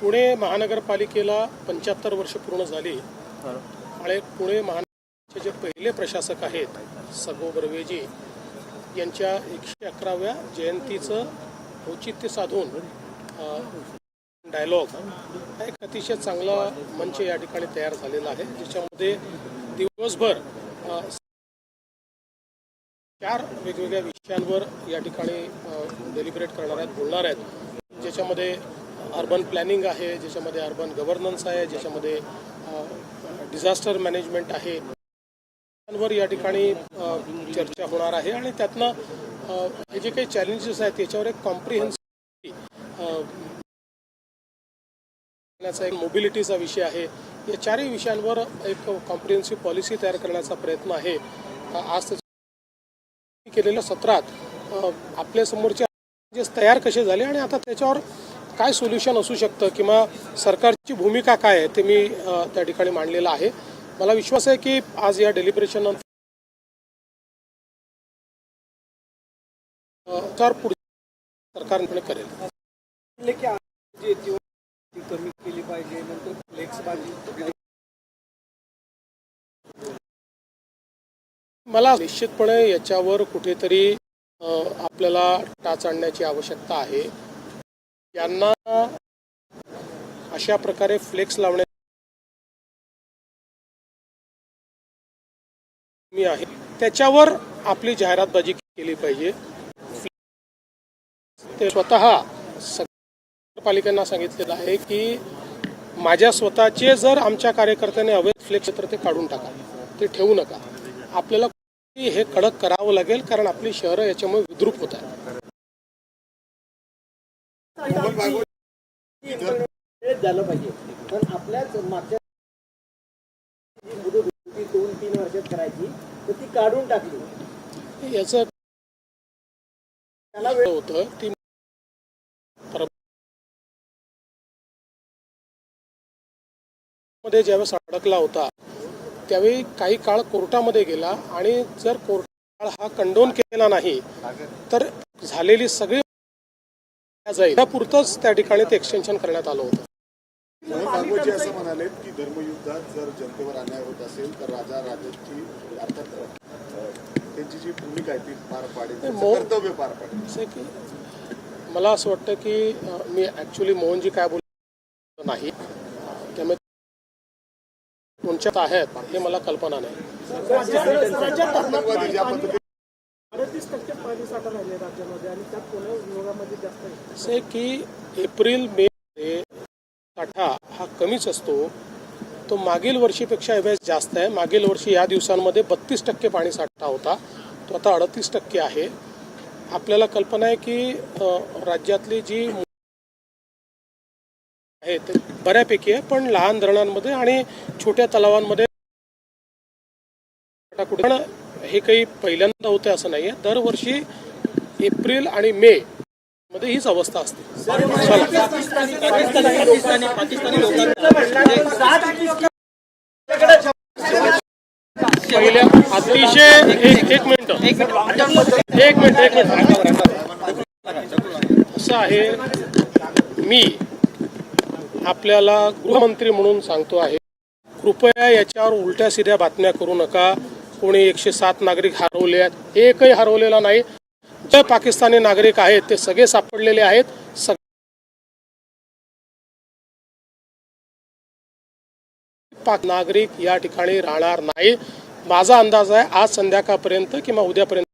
पुणे महानगरपालिकेला पंच्याहत्तर वर्ष पूर्ण झाली. आणि पुणे महानगरचे जे पहिले प्रशासक आहेत सगो बर्वेजी यांच्या एकशे अकराव्या जयंतीचं औचित्य साधून डायलॉग हा एक अतिशय चांगला मंच या ठिकाणी तयार झालेला आहे ज्याच्यामध्ये दिवसभर चार वेगवेगळ्या विषयांवर या ठिकाणी डेलिब्रेट करणार आहेत बोलणार आहेत. ज्याच्यामध्ये अर्बन प्लॅनिंग आहे ज्याच्यामध्ये अर्बन गव्हर्नन्स आहे ज्याच्यामध्ये डिझास्टर मॅनेजमेंट आहे. वर या ठिकाणी चर्चा होणार आहे आणि त्यातनं हे जे काही चॅलेंजेस आहेत त्याच्यावर एक कॉम्प्रिहेन्सिव्ह करण्याचा एक मोबिलिटीचा विषय आहे. या चारही विषयांवर एक कॉम्प्रिहेन्सिव्ह पॉलिसी तयार करण्याचा प्रयत्न आहे. आज त्याच्या केलेल्या सत्रात आपल्या समोरचे तयार कसे झाले आणि आता त्याच्यावर काय सोल्युशन असू शकतं किंवा सरकारची भूमिका काय आहे ते मी त्या ठिकाणी मांडलेलं आहे. मला विश्वास आहे की आज या डेलिब्रेशन नंतर अ, त्यावर पुढे सरकार करेल. पाहिजे नंतर फ्लेक्स भाजी. मला निश्चितपणे याच्यावर कुठेतरी आपल्याला टाच आणण्याची आवश्यकता आहे. यांना अशा प्रकारे फ्लेक्स लावण्या मी आहे. त्याच्यावर आपली जाहिरातबाजी केली पाहिजे. ते स्वतः सग- पालिकांना सांगितलेलं आहे की माझ्या स्वतःचे जर आमच्या कार्यकर्त्यांनी अवैध फ्लेक्स तर ते काढून टाका ते ठेवू नका. आपल्याला हे कडक करावं लागेल कारण आपली शहरं याच्यामुळे विद्रूप होत आहेत. पण दोन तीन वर्षात करायची तर ती काढून टाकली याचं त्याला होतं ती मध्ये ज्यावेळेस अडकला होता त्यावेळी काही काळ कोर्टामध्ये गेला आणि जर कोर्ट हा कंडोन केला नाही तर झालेली सगळी जाईल त्यापुरतंच त्या ठिकाणी ते एक्सटेन्शन करण्यात आलं होतं. भागवतजी असं म्हणाले की धर्मयुद्धात जर जनतेवर अन्याय होत असेल तर राजा राजाची अर्थात त्यांची जी भूमिका आहे ती पार पाडेल कर्तव्य पार पाडेल. मला असं वाटतं की मी ॲक्च्युली मोहनजी काय बोल नाही. कोणच्यात आहेत हे मला कल्पना नाही. असे की एप्रिल मे साठा हा कमीच असतो. तो मागील वर्षीपेक्षा यावेळेस जास्त आहे. मागील वर्षी या दिवसांमध्ये बत्तीस टक्के पाणी साठा होता. तो आता अडतीस टक्के आहे. आपल्याला कल्पना आहे की राज्यातली जी आहे ते बऱ्यापैकी आहे पण लहान धरणांमध्ये आणि छोट्या तलावांमध्ये कुठे पण हे काही पहिल्यांदा होते असं नाही आहे दरवर्षी एप्रिल आणि मे मध्ये हीच अवस्था असते. पहिल्या अतिशय एक एक मिनिट. एक मिनिट एक मिनिट. असं आहे मी. आपल्याला गृहमंत्री म्हणून सांगतो आहे कृपया याच्यावर उलट्या सिध्या बातम्या करू नका. कोणी एकशे सात नागरिक हरवले आहेत एकही हरवलेला नाही. जे पाकिस्तानी नागरिक आहेत ते सगळे सापडलेले आहेत. सग नागरिक या ठिकाणी राहणार नाही. माझा अंदाज आहे आज संध्याकाळपर्यंत किंवा उद्यापर्यंत